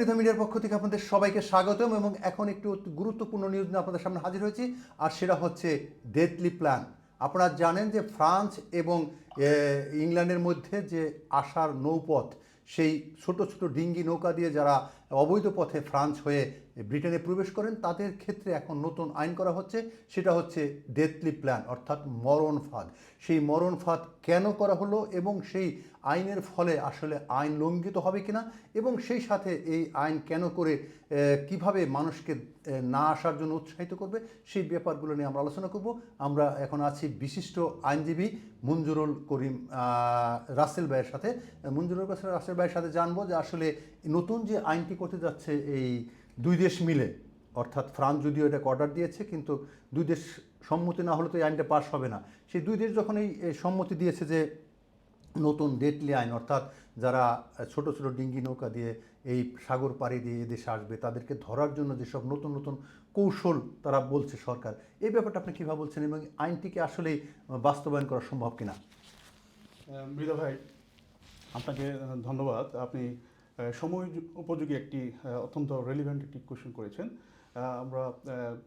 প্রথম মিডিয়ার পক্ষ থেকে আপনাদের সবাইকে স্বাগতম এবং এখন একটু গুরুত্বপূর্ণ নিউজ নিয়ে আপনাদের সামনে হাজির হয়েছি, আর সেটা হচ্ছে ডেথলি প্ল্যান আপনারা জানেন যে ফ্রান্স এবং ইংল্যান্ডের মধ্যে যে আসার নৌপথ, সেই ছোট ছোট ডিঙ্গি নৌকা দিয়ে যারা অবৈধ পথে ফ্রান্স হয়ে ব্রিটেনে প্রবেশ করেন, তাদের ক্ষেত্রে এখন নতুন আইন করা হচ্ছে। সেটা হচ্ছে ডেথলি প্ল্যান অর্থাৎ মরণ ফাঁদ। সেই মরণ ফাঁদ কেন করা হলো এবং সেই আইনের ফলে আসলে আইন লঙ্ঘিত হবে কিনা এবং সেই সাথে এই আইন কেন করে কীভাবে মানুষকে না আসার জন্য উৎসাহিত করবে, সেই ব্যাপারগুলো নিয়ে আমরা আলোচনা করব। আমরা এখন আছি বিশিষ্ট আইনজীবী মঞ্জুরুল করিম রাসেল ভাইয়ের সাথে মঞ্জুরুল কাছে রাসেল ভাইয়ের সাথে জানব যে আসলে নতুন যে আইনটি করতে যাচ্ছে এই দুই দেশ মিলে, অর্থাৎ ফ্রান্স যদিও এটাকে অর্ডার দিয়েছে, কিন্তু দুই দেশ সম্মতি না হলে তো এই আইনটা পাশ হবে না। সেই দুই দেশ যখন এই সম্মতি দিয়েছে যে নতুন ডেটলি আইন অর্থাৎ যারা ছোট ছোট ডিঙ্গি নৌকা দিয়ে এই সাগর পাড়ি দিয়ে এদেশে আসবে তাদেরকে ধরার জন্য যেসব নতুন নতুন কৌশল তারা বলছে সরকার এই ব্যাপারটা আপনি কীভাবে বলছেন এবং আইনটিকে আসলেই বাস্তবায়ন করা সম্ভব কিনা? মৃদা ভাই আপনাকে ধন্যবাদ। আপনি সময় উপযোগী একটি অত্যন্ত রেলিভেন্ট একটি কোয়েশ্চেন করেছেন। আমরা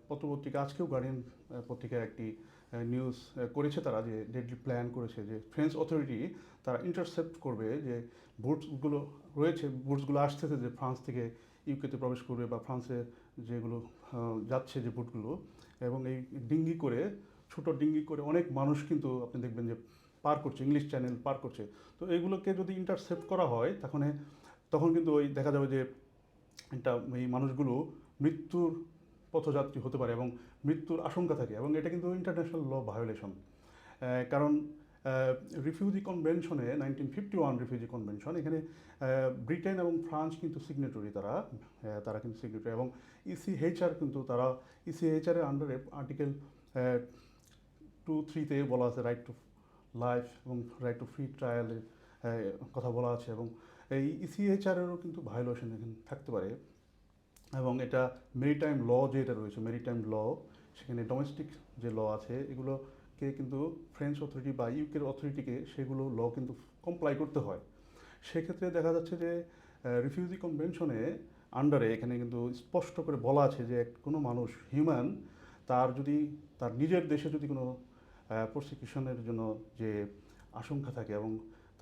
পত্রপত্রিকা আজকেও গার্ডিয়ান আহ, পত্রিকায় একটি নিউজ করেছে তারা যে ডেডলি প্ল্যান করেছে, যে ফ্রেঞ্চ অথরিটি তারা ইন্টারসেপ্ট করবে যে বুটসগুলো রয়েছে বুটসগুলো আসতেছে যে ফ্রান্স থেকে ইউকেতে প্রবেশ করবে বা ফ্রান্সে যেগুলো যাচ্ছে যে বুটগুলো এবং এই ডিঙ্গি করে, ছোট ডিঙ্গি করে অনেক মানুষ কিন্তু আপনি দেখবেন যে পার করছে ইংলিশ চ্যানেল পার করছে। তো এইগুলোকে যদি ইন্টারসেপ্ট করা হয় তখন তখন কিন্তু ওই দেখা যাবে যে এটা এই মানুষগুলো মৃত্যুর পথযাত্রী হতে পারে এবং মৃত্যুর আশঙ্কা থাকে এবং এটা কিন্তু ইন্টারন্যাশনাল ল ভায়োলেশন কারণ refugee কনভেনশনে nineteen fifty one refugee convention এখানে ব্রিটেন এবং ফ্রান্স কিন্তু সিগনেটরি তারা তারা কিন্তু সিগনেটরি এবং ইসিএইচআর কিন্তু তারা ইসিএইচআরের আন্ডারে আর্টিকেল টু থ্রিতে বলা আছে রাইট টু লাইফ এবং রাইট টু ফ্রি ট্রায়ালের কথা বলা আছে এবং এই E ইসিএইচআরেরও কিন্তু ভায়োলেশন এখানে থাকতে পারে। এবং এটা মেরিটাইম ল যেটা রয়েছে মেরিটাইম ল সেখানে ডোমেস্টিক যে ল আছে এগুলোকে কিন্তু ফ্রেঞ্চ অথরিটি বা ইউকের অথরিটিকে সেগুলো ল কিন্তু কমপ্লাই করতে হয়। সেক্ষেত্রে দেখা যাচ্ছে যে রিফিউজি কনভেনশনে আন্ডারে এখানে কিন্তু স্পষ্ট করে বলা আছে যে কোনো মানুষ হিউম্যান তার যদি, তার নিজের দেশে যদি কোনো প্রসিকিউশনের জন্য যে আশঙ্কা থাকে এবং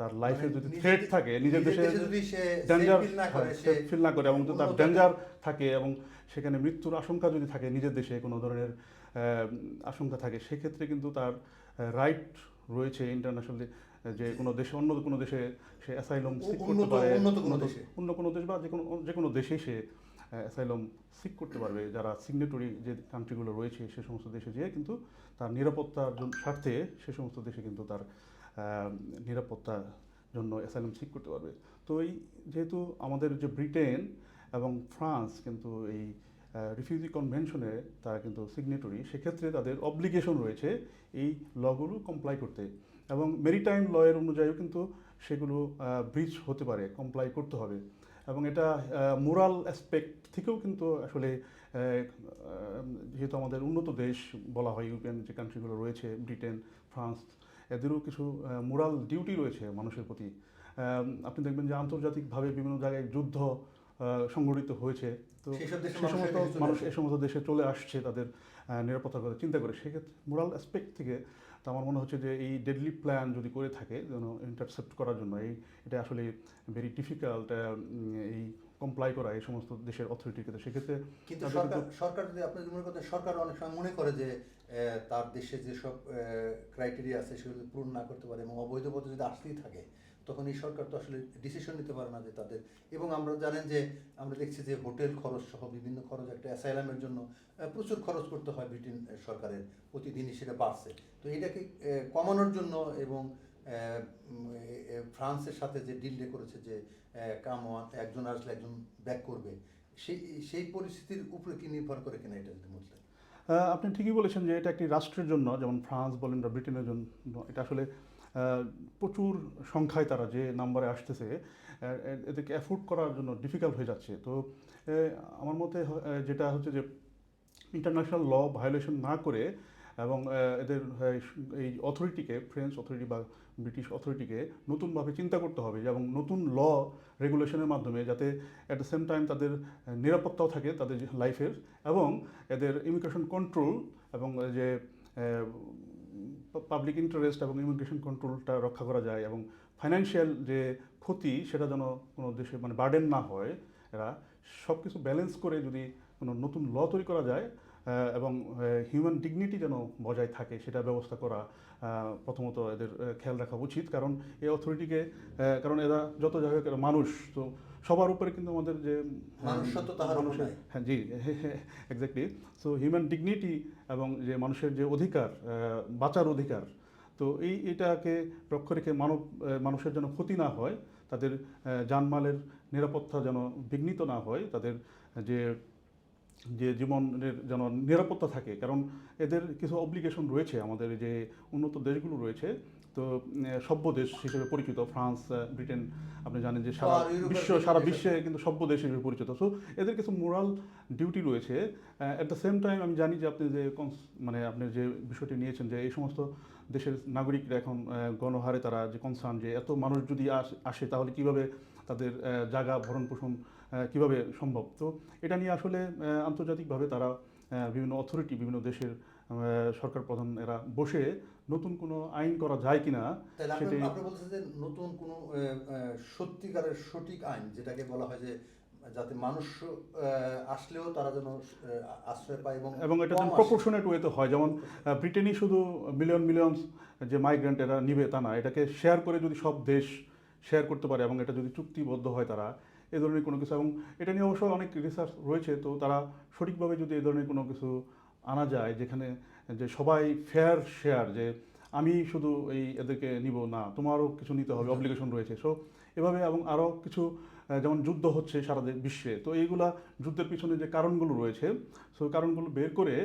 তার লাইফে মানে যদি থ্রেট থাকে নিজের দেশে ডেঞ্জার ফিল না করে এবং তার ডেঞ্জার থাকে এবং সেখানে মৃত্যুর আশঙ্কা যদি থাকে নিজের দেশে কোনো ধরনের আশঙ্কা থাকে সেক্ষেত্রে কিন্তু তার রাইট রয়েছে ইন্টারন্যাশনালি যে কোনো দেশে অন্য কোনো দেশে সে অ্যাসাইলম সিক করতে পারে দেশে। অন্য কোনো দেশ বা যে কোনো যে কোনো দেশেই সে অ্যাসাইলম সিক করতে পারবে যারা সিগনেটরি যে কান্ট্রিগুলো রয়েছে সে সমস্ত দেশে যেয়ে কিন্তু তার নিরাপত্তার জন্য স্বার্থে সে সমস্ত দেশে কিন্তু তার নিরাপত্তার জন্য অ্যাসাইলাম সিক করতে পারবে। তো এই যেহেতু আমাদের যে ব্রিটেন এবং ফ্রান্স কিন্তু এই রিফিউজি কনভেনশনে তারা কিন্তু সিগনেটরি সেক্ষেত্রে তাদের অব্লিগেশন রয়েছে এই লগুলো কমপ্লাই করতে। এবং মেরিটাইম লয়ের অনুযায়ীও কিন্তু সেগুলো ব্রিচ হতে পারে কমপ্লাই করতে হবে। এবং এটা মোরাল অ্যাসপেক্ট থেকেও কিন্তু আসলে যেহেতু আমাদের উন্নত দেশ বলা হয় ইউরোপিয়ান যে কান্ট্রিগুলো রয়েছে ব্রিটেন ফ্রান্স এদেরও কিছু মোরাল ডিউটি রয়েছে মানুষের প্রতি। আপনি দেখবেন যে আন্তর্জাতিকভাবে বিভিন্ন জায়গায় যুদ্ধ সংঘটিত হয়েছে। তো সে সমস্ত মানুষ। এই সমস্ত দেশে চলে আসছে তাদের নিরাপত্তার কথা চিন্তা করে। সেক্ষেত্রে মোরাল অ্যাসপেক্ট থেকে তো আমার মনে হচ্ছে যে এই ডেডলি প্ল্যান যদি করে থাকে যেন ইন্টারসেপ্ট করার জন্য এই এটা আসলে ভেরি ডিফিকাল্ট এই কমপ্লাই করা এই সমস্ত দেশের অথরিটির ক্ষেত্রে। সেক্ষেত্রে কিন্তু সরকার সরকার যদি আপনি মনে করেন সরকার অনেক সময় মনে করে যে তার দেশে যেসব ক্রাইটেরিয়া আছে সেগুলো যদি পূরণ না করতে পারে এবং অবৈধ পথে যদি আসতেই থাকে তখন এই সরকার তো আসলে ডিসিশন নিতে পারে না যে তাদের। এবং আমরা জানেন যে আমরা দেখছি যে হোটেল খরচ সহ বিভিন্ন খরচ একটা অ্যাসাইলামের জন্য প্রচুর খরচ করতে হয় ব্রিটেন সরকারের। প্রতিদিনই সেটা বাড়ছে। তো এটাকে কমানোর জন্য এবং ফ্রান্সের সাথে যে ডিলটা করেছে যে আহ, কাম একজন আসলে একজন ব্যাক করবে সেই সেই পরিস্থিতির উপরে কি নির্ভর করে কিনা এটা যদি বলতেন? আপনি ঠিকই বলেছেন যে এটা একটি রাষ্ট্রের জন্য যেমন ফ্রান্স বলেন বা ব্রিটেনের জন্য এটা আসলে প্রচুর সংখ্যায় তারা যে নাম্বারে আসতেছে এদেরকে অ্যাফোর্ড করার জন্য ডিফিকাল্ট হয়ে যাচ্ছে। তো আমার মতে যেটা হচ্ছে যে ইন্টারন্যাশনাল ল ভায়োলেশন না করে এবং এদের, এই অথরিটিকে ফ্রেঞ্চ অথরিটি বা ব্রিটিশ অথরিটিকে নতুনভাবে চিন্তা করতে হবে এবং নতুন ল রেগুলেশনের মাধ্যমে যাতে অ্যাট দ্য সেম টাইম তাদের নিরাপত্তাও থাকে তাদের লাইফের এবং এদের ইমিগ্রেশন কন্ট্রোল এবং যে পাবলিক ইন্টারেস্ট এবং ইমিগ্রেশন কন্ট্রোলটা রক্ষা করা যায় এবং ফাইন্যান্সিয়াল যে ক্ষতি সেটা যেন কোনো দেশে মানে বার্ডেন না হয়, এরা সব কিছু ব্যালেন্স করে যদি কোনো নতুন ল তৈরি করা যায় এবং হিউম্যান ডিগনিটি যেন বজায় থাকে সেটা ব্যবস্থা করা প্রথমত এদের খেয়াল রাখা উচিত। কারণ এই অথরিটিকে কারণ এরা যত যাই হোক মানুষ তো সবার উপরে কিন্তু আমাদের যে মানুষের হ্যাঁ জি এক্স্যাক্টলি সো হিউম্যান ডিগনিটি এবং যে মানুষের যে অধিকার বাঁচার অধিকার তো এই এটাকে লক্ষ্য রেখে মানব মানুষের যেন ক্ষতি না হয় তাদের জানমালের নিরাপত্তা যেন বিঘ্নিত না হয় তাদের যে যে জীবনের যেন নিরাপত্তা থাকে কারণ এদের কিছু অব্লিগেশন রয়েছে আমাদের যে উন্নত দেশগুলো রয়েছে। তো সভ্য দেশ হিসেবে পরিচিত ফ্রান্স ব্রিটেন আপনি জানেন যে সারা বিশ্ব সারা বিশ্বে কিন্তু সভ্য দেশ হিসেবে পরিচিত। সো এদের কিছু মোরাল ডিউটি রয়েছে। অ্যাট দ্য সেম টাইম আমি জানি যে আপনি যে cons- মানে আপনি যে বিষয়টি নিয়েছেন যে এই সমস্ত দেশের নাগরিকরা এখন গণহারে তারা যে কনসার্ন যে এত মানুষ যদি আস- আসে তাহলে কীভাবে তাদের জায়গা ভরণ পোষণ কীভাবে সম্ভব? তো এটা নিয়ে আসলে আন্তর্জাতিকভাবে তারা বিভিন্ন অথরিটি বিভিন্ন দেশের সরকার প্রধান এরা বসে নতুন কোনো আইন করা যায় কিনা তাহলে আপনি বলছেন যে নতুন কোনো সত্যিকারের সঠিক আইন যেটাকে বলা হয় যে যাতে মানুষ আসলেও তারা যেন আশ্রয় পায় এবং এবং এটা প্রপোর্শনেট ওয়েতে হয়। যেমন ব্রিটেনই শুধু মিলিয়ন মিলিয়ন যে মাইগ্রেন্ট এরা নিবে তা না এটাকে শেয়ার করে যদি সব দেশ শেয়ার করতে পারে এবং এটা যদি চুক্তিবদ্ধ হয় তারা এ ধরনের কোনো কিছু এবং এটা নিয়ে অবশ্য অনেক রিসার্চ রয়েছে তো তারা সঠিকভাবে যদি এ ধরনের কোনো কিছু আনা যায় যেখানে যে সবাই ফেয়ার শেয়ার যে আমি শুধু এই এদেরকে নিব না তোমারও কিছু নিতে হবে অব্লিগেশন রয়েছে। সো এভাবে এবং আরও কিছু যেমন যুদ্ধ হচ্ছে সারা বিশ্বে তো এইগুলা যুদ্ধের পিছনে যে কারণগুলো রয়েছে সো কারণগুলো বের করে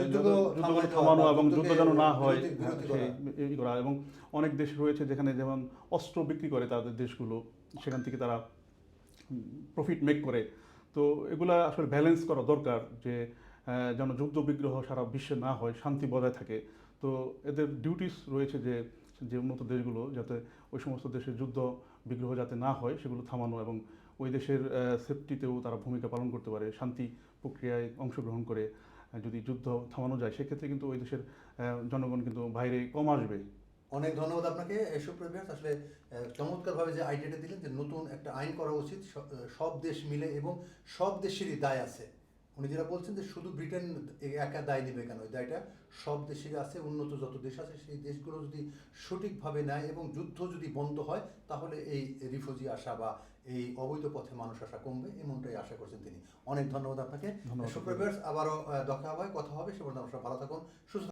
যুদ্ধগুলো থামানো এবং যুদ্ধ যেন না হয় করা। এবং অনেক দেশ রয়েছে যেখানে যেমন অস্ত্র বিক্রি করে তাদের দেশগুলো সেখান থেকে তারা প্রফিট মেক করে। তো এগুলা আসলে ব্যালেন্স করা দরকার যে যেন যুদ্ধ বিগ্রহ সারা বিশ্বে না হয়, শান্তি বজায় থাকে। তো এদের ডিউটিস রয়েছে যে যে উন্নত দেশগুলো যাতে ওই সমস্ত দেশের যুদ্ধ বিগ্রহ যাতে না হয়, সেগুলো থামানো এবং ওই দেশের সেফটিতেও তারা ভূমিকা পালন করতে পারে, শান্তি প্রক্রিয়ায় অংশগ্রহণ করে। যদি যুদ্ধ থামানো যায়, সেক্ষেত্রে কিন্তু ওই দেশের জনগণ কিন্তু বাইরে কম আসবে। অনেক ধন্যবাদ আপনাকে এসব প্রেমিয়ার্স আসলে চমৎকারভাবে যে আইডিয়াটা দিলেন যে নতুন একটা আইন করা উচিত সব দেশ মিলে এবং সব দেশেরই দায় আছে। উনি যেটা বলছেন যে শুধু ব্রিটেন একা দায় নেবে কেন? ওই দায়টা সব দেশেরই আছে উন্নত যত দেশ আছে সেই দেশগুলো যদি সঠিকভাবে নেয় এবং যুদ্ধ যদি বন্ধ হয় তাহলে এই রিফিউজি আসা বা এই অবৈধ পথে মানুষ আসা কমবে এমনটাই আশা করছেন তিনি। অনেক ধন্যবাদ আপনাকে। ধন্যবাদ। আবারও দেখা হবে কথা হবে সে পর্যন্ত আপনারা ভালো থাকুন সুস্থ।